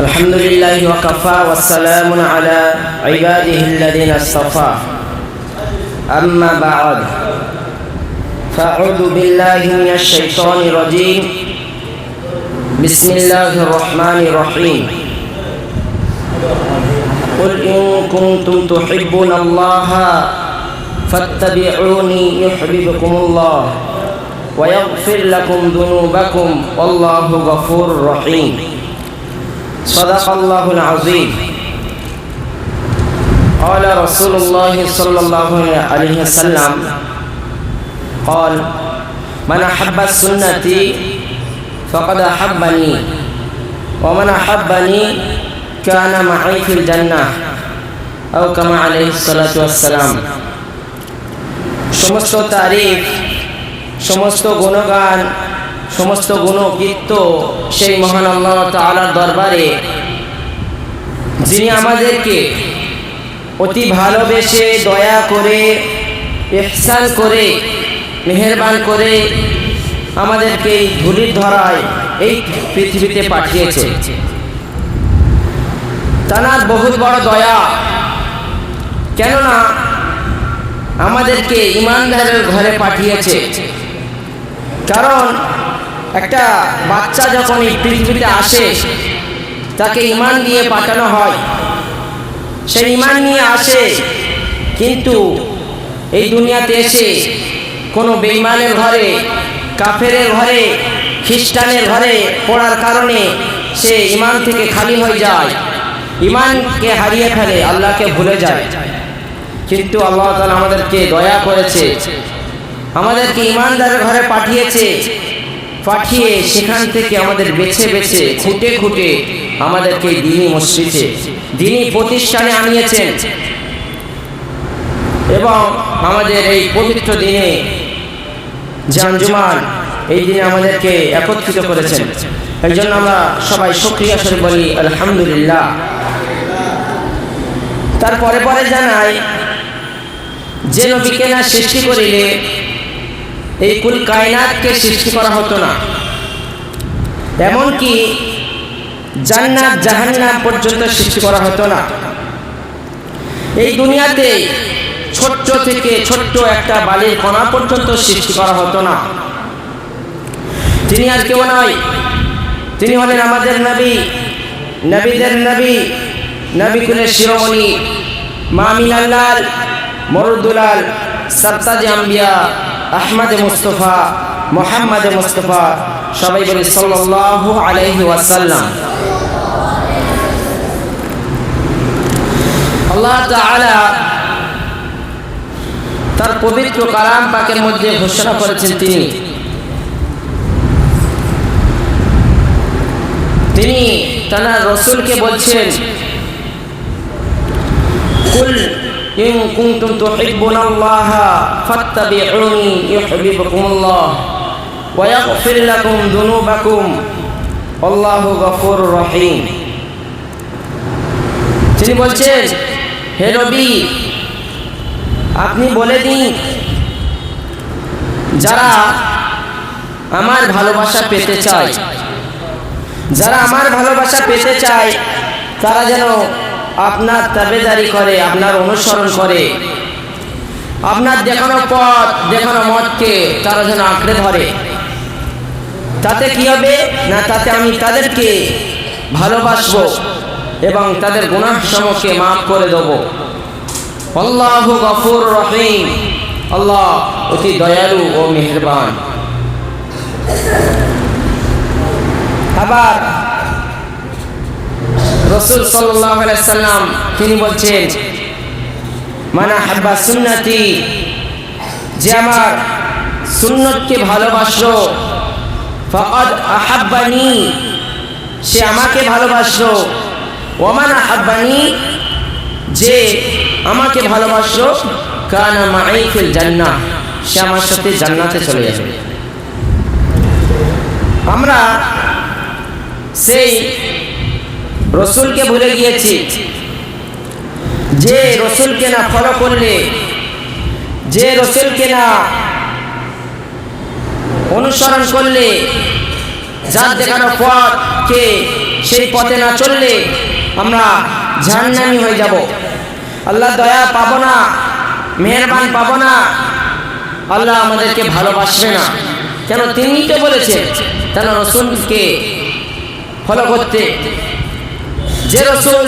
الحمد لله وكفى والسلام على عباده الذين اصطفى. أما بعد فأعوذ بالله من الشيطان الرجيم. بسم الله الرحمن الرحيم. قل إن كنتم تحبون الله فاتبعوني يحببكم الله ويغفر لكم ذنوبكم والله غفور رحيم. صدق الله العظيم قال رسول الله صلى الله عليه وسلم قال من أحب سنتي فقد أحبني ومن أحبني كان معي في الجنة أو كما عليه الصلاة والسلام সমস্ত তারিফ সমস্ত গুণগান সমস্ত গুণকীর্ত সেই মহান আল্লাহ তালার দরবারে, যিনি আমাদেরকে অতি ভালোবেসে দয়া করে, ইহসান করে, মেহেরবান করে আমাদেরকে এই ধুলির ধরায় এই পৃথিবীতে পাঠিয়েছে। তানার বহুত বড় দয়া। কেননা আমাদেরকে ইমানদারের ঘরে পাঠিয়েছে। কারণ একটা বাচ্চা যখন এই পৃথিবীতে আসে, তাকে ইমান দিয়ে পাঠানো হয়। সে ইমান নিয়ে আসে, কিন্তু এই দুনিয়াতে এসে কোনো বেইমানের ঘরে, কাফেরের ঘরে, খ্রিস্টানের ঘরে পড়ার কারণে সে ইমান থেকে খালি হয়ে যায়। ইমানকে হারিয়ে ফেলে, আল্লাহকে ভুলে যায়। কিন্তু আল্লাহ তালা আমাদেরকে দয়া করেছে। আমাদেরকে ইমানদারের ঘরে পাঠিয়েছে। পাঠিয়ে সেখান থেকে আমাদের বেছে বেছে, খুঁটে খুঁটে আমাদেরকে দিনী মসজিদে দিনী প্রতিষ্ঠানে আনিয়েছেন। এবং আমাদের এই পবিত্র দিনে জানজুমান এই দিনে আমাদেরকে একত্রিত করেছেন। এই জন্য আমরা সবাই সক্রিয় স্বরে বলি আলহামদুলিল্লাহ। তারপরে পরে জানাই, যে নবীকে না সৃষ্টি করিলে এই কুল কায়নাতকে সৃষ্টি করা হতো না। এমনকি জান্নাত জাহান্নাম পর্যন্ত সৃষ্টি করা হতো না। এই দুনিয়াতে ছোট্ট থেকে ছোট্ট একটা বালির কণা পর্যন্ত সৃষ্টি করা হতো না। তিনি আর কেউ নয়। তিনি হলেন আমাদের নবী। নবীদের নবী নবীকুলের শিরোমণি মামিনাল্লাল মরুদুলাল সত্তাজ আম্বিয়া। আহমদ মুস্তফা, মোহাম্মদ মুস্তফা, সবাই বলি সাল্লাল্লাহু আলাইহি ওয়াসাল্লাম। আল্লাহ তাআলা তার পবিত্র কালাম পাকের মধ্যে ঘোষণা করেছেন তিনি। তিনি তার রসুলকে বলছেন, কুল ইন কুনতুম তুহিব্বুনা আল্লাহ ফাত্তাবিউনি ইউহিব্বুকুমুল্লাহ ওয়া ইয়াগফির লাকুম যুনুবাকুম আল্লাহু গফুরুর রহিম। তিনি বলছেন, হে নবী আপনি বলে দিন, যারা আমার ভালোবাসা পেতে চায়, যারা আমার ভালোবাসা পেতে চায়, তারা যেন আপনার তাবেদারি করে, আপনার অনুসরণ করে। আপনার দেখানো পথ, দেখানো মতকে তারা যেন আঁকড়ে ধরে। তাতে কি হবে? না, তাতে আমি তাদেরকে ভালোবাসবো এবং তাদের গুনাহ সমকে মাফ করে দেব। আল্লাহ গফুর রহিম। আল্লাহ অতি দয়ালু ও মেহরবান। আবার রসুল সাল্লাম তিনি বলছেন, মানা হাব্বা সুন্নতি, যে আমার সুন্নতকে ভালোবাসলো, ফকদ আহাব্বানি, সে আমাকে ভালোবাসলো। ওমান আহাব্বানি, যে আমাকে ভালোবাসলো, কানা মাইফিল জান্নাহ, সে আমার সাথে জান্নাতে চলে যাবে। আমরা সেই রসুলকে ভুলে গিয়েছি। যে রসুলকে না ফলো করলে, যে রসুলকে না অনুসরণ করলে যার দেখানো পথকে সেই পথে না চললে আমরা জাহান্নামী হয়ে যাব। আল্লাহ দয়া পাবো না, মেহরবান পাবো না, আল্লাহ আমাদেরকে ভালোবাসবে না। কেন তিনি তো বলেছেন তারা রসুলকে ফলো করতে। যে রসুল,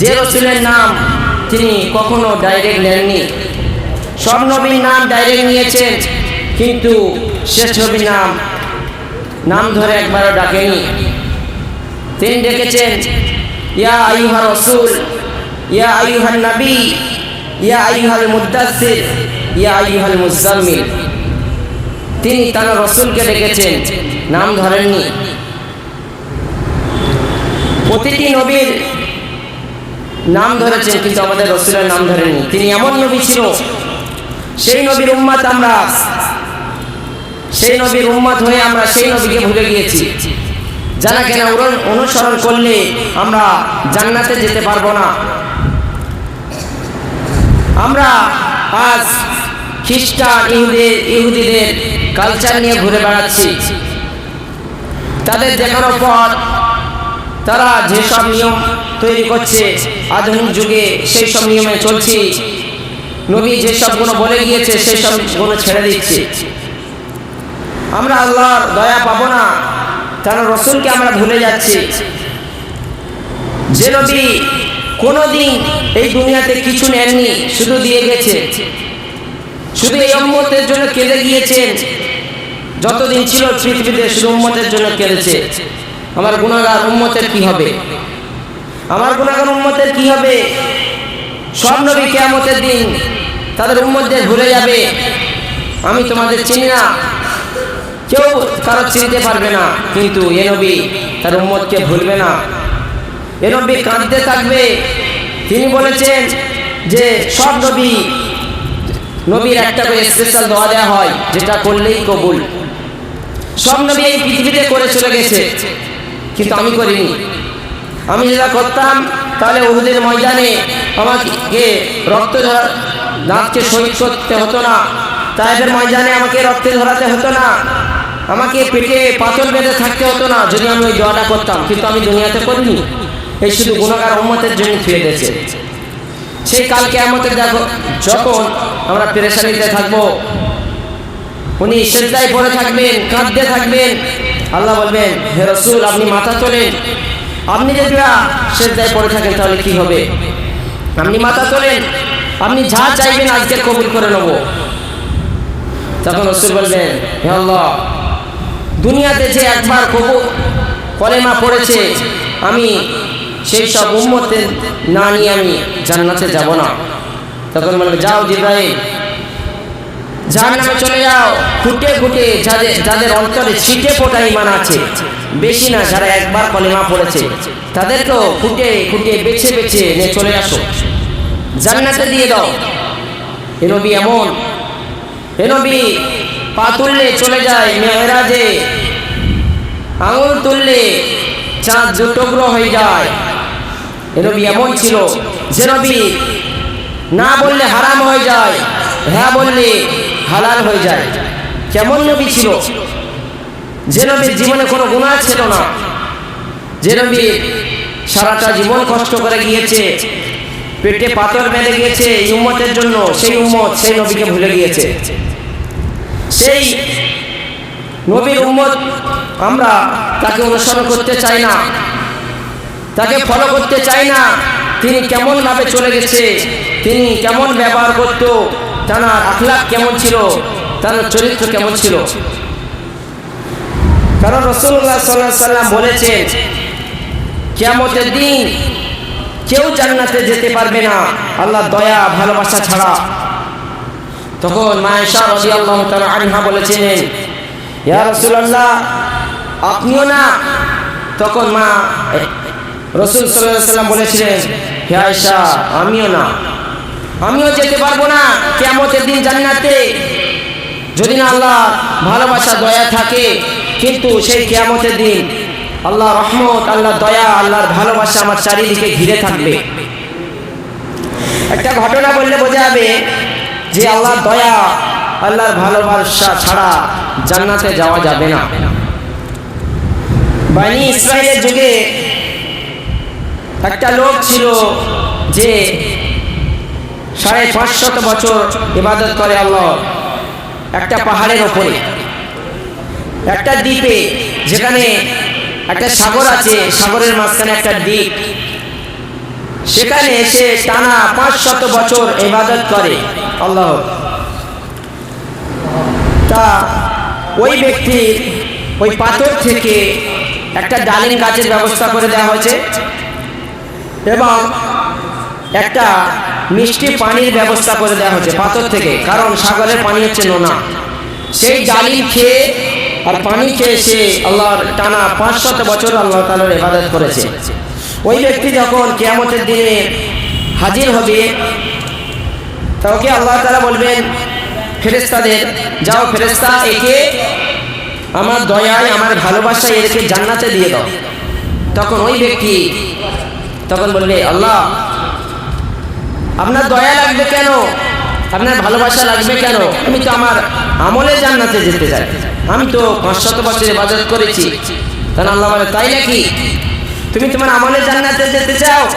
যে রসুলের নাম তিনি কখনো ডাইরেক্ট নেননি। সব নবীর নাম ডাইরেক্ট নিয়েছেন, কিন্তু শেষ নবীর নাম নাম ধরে একবারও ডাকেনি। তিনি ডেকেছেন, ইয়া আইহা রসুল, ইয়া আইহাল নবী, ইয়া আইহাল মুদাসির ইয়া আইহাল মুজাম্মিল। তিনি তার রসুলকে ডেকেছেন, নাম ধরেননি। প্রতিটি নবীর নাম ধরেছেন, কিন্তু আমাদের রসুলের নাম ধরেনি তিনি এমন নবী ছিল, সেই নবীর উম্মাত আমরা, সেই নবীর উম্মাত হয়ে আমরা সেই নবীকে ভুলে গিয়েছি। যারা কেন অনুসরণ করলে আমরা জান্নাতে যেতে পারব না। আমরা আজ খ্রিস্টান, ইহুদি, ইহুদিদের কালচার নিয়ে ঘুরে বেড়াচ্ছি। তাদের দেখানোর পর তারা যেসব নিয়ম তৈরি করছে, আধুনিক যুগে সেই সব নিয়মে চলছি। নবী যেসবগুলো বলে গিয়েছে সেই সবগুলো ছেড়ে দিচ্ছে। আমরা আল্লাহর দয়া পাবো না তার রসুলকে আমরা ভুলে যাচ্ছি। যে নবী কোনোদিন এই দুনিয়াতে কিছু নেননি, শুধু দিয়ে গেছে। শুধু এই উম্মতের জন্য কেঁদে গিয়েছেন। যতদিন ছিল পৃথিবীতে শুধু উম্মতের জন্য কেঁদেছে। আমার গুণাগার উম্মতের কি হবে? আমার গুণাগার উম্মতের কি হবে? সব নবী কেয়ামতের দিন তাদের উম্মতদের ভুলে যাবে। আমি তোমাদের চিনি না। কেউ কারও চিনতে পারবে না। কিন্তু এ নবী তার উম্মতকে ভুলবে না। এ নবী কাঁদতে থাকবে। তিনি বলেছেন যে, সব নবী, নবীর একটা করে স্পেশাল দোয়া দেওয়া হয়, যেটা করলেই কবুল। সব নবী এই পৃথিবীতে করে চলে গেছে। কিন্তু আমি করিনি। আমি যেটা করতাম, তাহলে উহুদের ময়দানে আমাকে রক্ত ধরা দাঁতকে শহীদ করতে হতো না। তাইদের ময়দানে আমাকে রক্তে ধরাতে হতো না। আমাকে পেটে পাথর বেঁধে থাকতে হতো না, যদি আমি ওই দোয়াটা করতাম। কিন্তু আমি দুনিয়াতে করিনি। এই শুধু গুণাগার উম্মতের জন্য ফিরে গেছে। সেই কালকে আমাদের দেখো যখন আমরা পেরেশানিতে থাকব, উনি সেজদায় পড়ে থাকবেন, কাঁদতে থাকবেন। আল্লাহ বলবেন, হে রসুল, আপনি মাথা তোলেন। আপনি যদি সেজদায় পড়ে থাকেন, তাহলে কি হবে? আপনি মাথা তোলেন। আপনি যা চাইবেন আজকে কবুল করে নেব। তখন রসুল বলবেন, হে আল্লাহ, দুনিয়াতে যে একবার কবু, কলেমা পড়েছে, আমি সেই সব উম্মতে না নিয়ে আমি জান্নাতে যাব না। তখন বলবে, যাও জিব্রাহিম যার চলে যাও। খুঁটে খুঁটে যাদের যাদের অন্তরে ছিটে ফোটা ইমান আছে, বেশি না যারা একবার কলেমা পড়েছে, তাদেরকেও খুঁটে খুঁটে বেছে বেছে নিয়ে চলে আসো। জান্নাতে দিয়ে দাও। এ এমন। এ নবী পা তুললে চলে যায় মেহরাজে। আঙুল তুললে চাঁদ দুটুকরো হয়ে যায়। এ এমন ছিল যে নবী না বললে হারাম হয়ে যায় হ্যাঁ বললে হালাল হয়ে যায়। কেমন নবী ছিল? যে নবীর জীবনে কোনো গুণা ছিল না। যে নবী সারাটা জীবন কষ্ট করে গিয়েছে, পেটে পাথর বেঁধে গিয়েছে এই উম্মতের জন্য, সেই উম্মত সেই নবীকে ভুলে গিয়েছে। সেই নবীর উম্মত আমরা তাকে অনুসরণ করতে চাই না। তাকে ফলো করতে চাই না। তিনি কেমন ভাবে চলে গেছে, তিনি কেমন ব্যবহার করত তার আখলাক কেমন ছিল? তার চরিত্র কেমন ছিল? কারণ রসুল্লাহ সাল্লাহ সাল্লাম বলেছেন কেমতের দিন কেউ জান্নাতে যেতে পারবে না। আল্লাহ দয়া, ভালোবাসা ছাড়া। তখন মায়েশা রবি আল্লাহ আনহা বলেছিলেন, ইয়া রসুল্লাহ আপনিও না? তখন মা রসুল সাল্লাম বলেছিলেন, হে আয়সা আমিও না। আমিও যেতে পারব না কেমতের দিন জান্নাতে। যদি না আল্লাহ ভালোবাসা, দয়া থাকে, কিন্তু সেই কেয়ামতের দিন আল্লাহ রহমত, আল্লাহ দয়া, আল্লাহর ভালোবাসা আমার চারিদিকে ঘিরে থাকবে। একটা ঘটনা বললে বোঝা যাবে যে আল্লাহর দয়া, আল্লাহর ভালোবাসা ছাড়া জান্নাতে যাওয়া যাবে না। বানি ইসরায়েলের যুগে একটা লোক ছিল যে সাড়ে পাঁচশত বছর ইবাদত করে আল্লাহ। একটা পাহাড়ের ওপরে একটা দ্বীপে যেখানে একটা সাগর আছে সাগরের মাঝখানে একটা দ্বীপ। সেখানে এসে টানা পাঁচ শত বছর ইবাদত করে। আল্লাহ। তা ওই ব্যক্তির ওই পাথর থেকে একটা ডালিম গাছের ব্যবস্থা করে দেওয়া হয়েছে। এবং একটা মিষ্টি পানির ব্যবস্থা করে দেওয়া হয়েছে পাথর থেকে, কারণ সাগরের পানি হচ্ছে নোনা। সেই ডালিম খেয়ে আর পানি খেয়ে সে আল্লাহর টানা পাঁচশত বছর আল্লাহ তালার ইবাদত করেছে। ওই ব্যক্তি যখন কেয়ামতের দিনে হাজির হবে তাকে আল্লাহ তালা বলবেন ফেরেস্তাদের যাও ফেরেস্তা একে আমার দয়ায়, আমার ভালোবাসায় এদেরকে জান্নাতে দিয়ে দাও। তখন ওই ব্যক্তি তখন বলবে আল্লাহ আপনার দয়া লাগবে কেন? আপনার ভালোবাসা লাগবে কেন? আমি তো আমার আমলে জান্নাতে যেতে চাই। আমি তো পাঁচশত বছর ইবাদত করেছি। তখন আল্লাহ বলে, তাই নাকি? তুমি তোমার আমলে জান্নাতে যেতে চাও?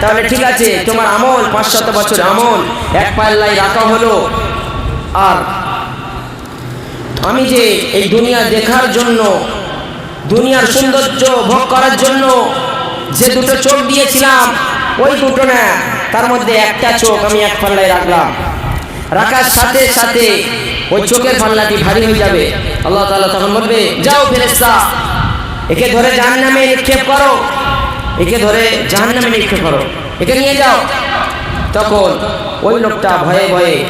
তাহলে ঠিক আছে, তোমার আমল, পাঁচশত বছর আমল, এক পাল্লায় রাখা হলো। আর আমি যে এই দুনিয়া দেখার জন্য, দুনিয়ার সৌন্দর্য ভোগ করার জন্য যে দুটো চোখ দিয়েছিলাম, ওই দুটো না। তার মধ্যে একটা চোখ আমি এক পাল্লায় রাখলাম। রাখার সাথে সাথে ওই চোখের পাল্লাটি ভারী হয়ে যাবে। আল্লাহ তাআলা তখন বলবে, যাও ফেরেশতা, একে ধরে জাহান নামে নিক্ষেপ করো। একে ধরে জাহান নামে নিক্ষেপ করো। একে নিয়ে যাও। তখন ওই লোকটা ভয়ে ভয়ে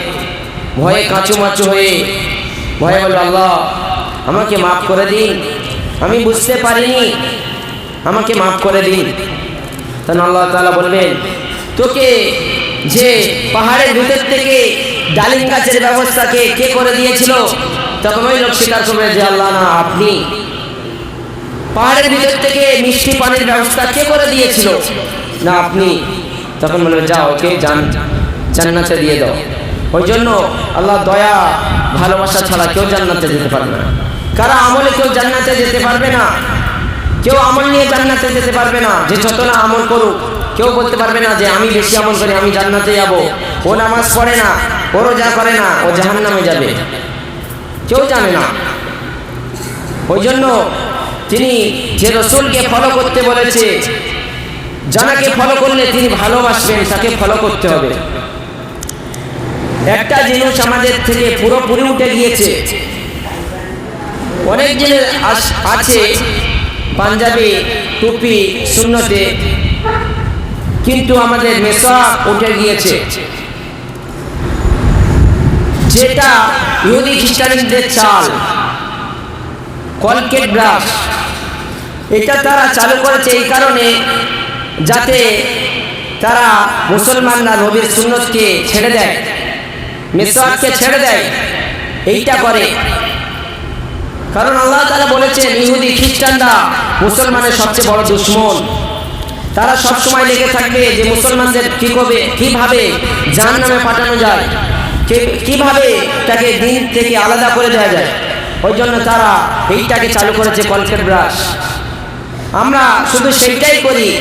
ভয়ে কাঁচু মাচু হয়ে ভয়ে বলল, আল্লাহ, আমাকে মাফ করে দিন। আমি বুঝতে পারিনি। আমাকে মাফ করে দিন। তখন আল্লাহ তাআলা বলবেন তোকে যে পাহাড়ের ভিতর থেকে ডালিম গাছের ব্যবস্থাকে কে করে দিয়েছিল? তখন ওই লোক স্বীকার করবে যে আল্লাহ না, আপনি। পাহাড়ের ভিতর থেকে মিষ্টি পানির ব্যবস্থা কে করে দিয়েছিল? না, আপনি। তখন বলবে যা, ওকে জান, জান্নাতে দিয়ে দাও। ওই জন্য আল্লাহ দয়া, ভালোবাসা ছাড়া কেউ জান্নাতে যেতে পারবে না। কারা আমলে কেউ জান্নাতে যেতে পারবে না। কেউ আমল নিয়ে জান্নাতে যেতে পারবে না। যে যত না আমল করুক কেউ বলতে পারবে না যে আমি বেশি আমল করি আমি জান্নাতে যাব। ও নামাজ পড়ে না, ও রোজা করে না, ও জাহান নামে যাবে। কেউ জানে না। ওই জন্য তিনি যে রসুলকে ফলো করতে বলেছে, জানাকে ফলো করলে তিনি ভালোবাসবেন, তাকে ফলো করতে হবে। একটা জিনিস আমাদের থেকে পুরোপুরি উঠে গিয়েছে। অনেক জিনিস আছে, পাঞ্জাবি, টুপি শূন্যতে কিন্তু আমাদের মেসা উঠে গিয়েছে। যেটা ইহুদি খ্রিস্টানদের চাল, কলকেট ব্রাশ। এটা তারা চালু করেছে এই কারণে যাতে তারা মুসলমানরা নবীর সুন্নতকে ছেড়ে দেয়। মিসওয়াককে ছেড়ে দেয়। এইটা করে। কারণ আল্লাহ তাআলা বলেছেন, ইহুদি খ্রিস্টানরা মুসলমানের সবচেয়ে বড় দুশ্মন। তারা সব সময় লেগে থাকবে যে মুসলমানদের কি করবে, কীভাবে জাহান নামে পাঠানো যায় কীভাবে তাকে দিন থেকে আলাদা করে দেওয়া যায়। ওই জন্য তারা এইটাকে চালু করেছে কলকেট ব্রাশ। আমরা শুধু সেইটাই করি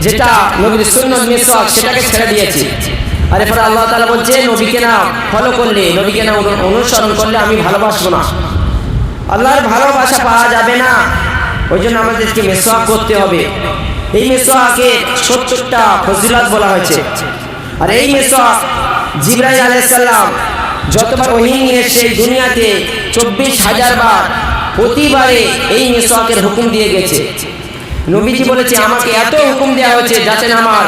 যেটা নবীর সুন্নত মিসওয়াক সেটাকে ছেড়ে দিয়েছি। আর এরপরে আল্লাহ তাআলা বলছে, নবীকে না ফলো করলে, নবীকে না অনু- অনুসরণ করলে আমি ভালোবাসবো না। আল্লাহর ভালোবাসা পাওয়া যাবে না। ওই জন্য আমাদেরকে মেসোয়াক করতে হবে। এই মেসোয়াকে সত্তরটা ফজিলাত বলা হয়েছে। আর এই মেসোয়াক জিব্রাইল আলাইসাল্লাম যতবার ওহি নিয়ে এসে দুনিয়াতে চব্বিশ হাজার বার প্রতিবারে এই মেসোয়াকের হুকুম দিয়ে গেছে। নবীজি বলেছে, আমাকে এত হুকুম দেওয়া হয়েছে যাতে আমার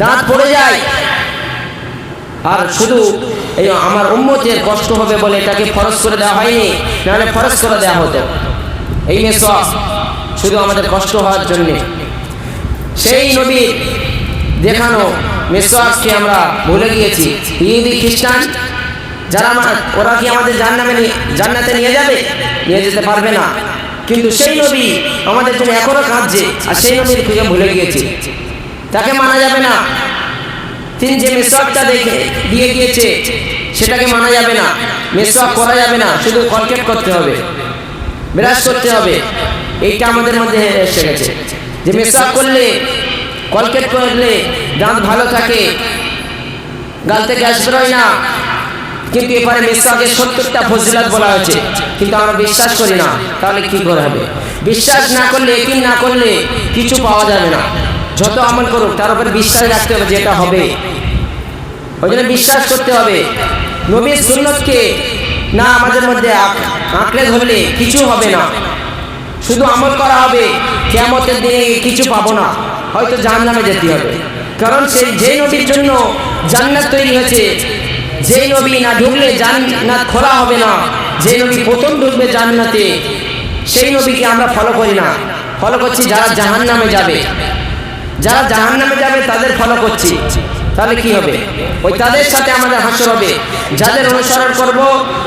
দাঁত পড়ে যায়। আর শুধু এই আমার উম্মতের কষ্ট হবে বলে এটাকে ফরজ করে দেওয়া হয়নি, নাহলে ফরজ করে দেওয়া হতো। এই মেসওয়াক শুধু আমাদের কষ্ট হওয়ার জন্যে। সেই নবীর দেখানো মেসওয়াককে আমরা ভুলে গিয়েছি। ইহুদি খ্রিস্টান, যারা আমার ওরা কি আমাদের জান্নামে জান্নাতে নিয়ে যাবে? নিয়ে যেতে পারবে না। কিন্তু সেই নবী আমাদের জন্য এখনও কাঁদছে, আর সেই নবীর খুঁজে ভুলে গিয়েছি। তাকে মানা যাবে না। তিনি যে মেসওয়াকটা দেখে দিয়ে গিয়েছে, সেটাকে মানা যাবে না। মেসওয়াক করা যাবে না। শুধু কলকেট করতে হবে। বিরাজ করতে হবে। এইটা আমাদের মধ্যে এসে গেছে। যে মেসাক করলে কলকেট করলে দাঁত ভালো থাকে, গাল থেকে গ্যাস বেরোয় না। কিন্তু এবারে মেসাকে সত্তরটা ফজিলাত বলা হয়েছে, কিন্তু আমরা বিশ্বাস করি না, তাহলে কি করে হবে? বিশ্বাস না করলে একিন না করলে কিছু পাওয়া যাবে না। যত আমল করুক, তার উপর বিশ্বাস রাখতে হবে যেটা হবে। ওই জন্য বিশ্বাস করতে হবে। নবীর সুন্নতকে না আমাদের মধ্যে আঁক- আঁকড়ে ধরলে কিছু হবে না। শুধু আমল করা হবে কেমতের দিনে কিছু পাবো না, হয়তো জাহান্নামে যেতে হবে। কারণ সেই যে নবীর জন্য জান্নাত তৈরি হয়েছে, যে নবী না ঢুকলে জান্নাত খোলা হবে না, যে নবী প্রথম ঢুকবে জান্নাতে, সেই নবীকে আমরা ফলো করি না। ফলো করছি যারা জাহান্নামে যাবে। যারা জাহান নামে যাবে, তাদের ফলো করছি। তাহলে কি হবে? ওই তাদের সাথে আমাদের হাসর হবে। যাদের অনুসরণ করব,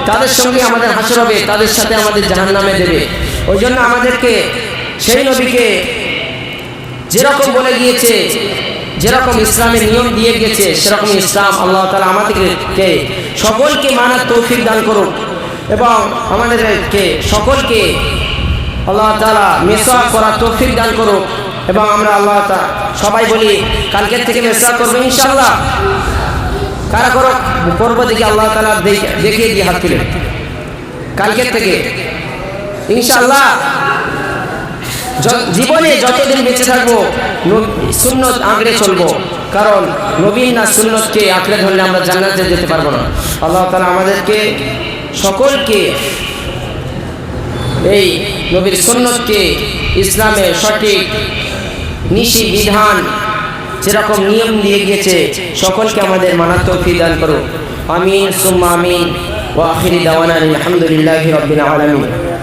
তাদের সঙ্গে আমাদের হাসর হবে, তাদের সাথে আমাদের জাহান নামে দেবে। ওই জন্য আমাদেরকে সেই নবীকে যেরকম বলে গিয়েছে, যেরকম ইসলামের নিয়ম দিয়ে গেছে সেরকম ইসলাম আল্লাহ তালা আমাদেরকে সকলকে মানার তৌফিক দান করুন এবং আমাদেরকে সকলকে আল্লাহ তালা মেসওয়াক করার তৌফিক দান করুক এবং আমরা আল্লাহ সবাই বলি, কালকের থেকে মেসওয়াক করব ইনশাআল্লাহ। কারা করো করব দেখি আল্লাহ তালা দেখে- দেখিয়ে দিয়ে হাত তুলে। কালকের থেকে ইনশাআল্লাহ। য- জীবনে যতদিন বেঁচে থাকব সুন্নত আঁকড়ে চলবো। কারণ নবীন না সুন্নতকে আঁকড়ে ধরলে আমরা জান্নাতে যেতে পারব না। আল্লাহ তালা আমাদেরকে সকলকে এই নবীর সুন্নতকে ইসলামের সঠিক নিশি বিধান যেরকম নিয়ম দিয়ে গিয়েছে, সকলকে আমাদের মানার তৌফিক দান করো আমিন, সুম্মা আমিন। ওয়া আখিরি দাওয়ানা আলহামদুলিল্লাহি রাব্বিল আলামিন।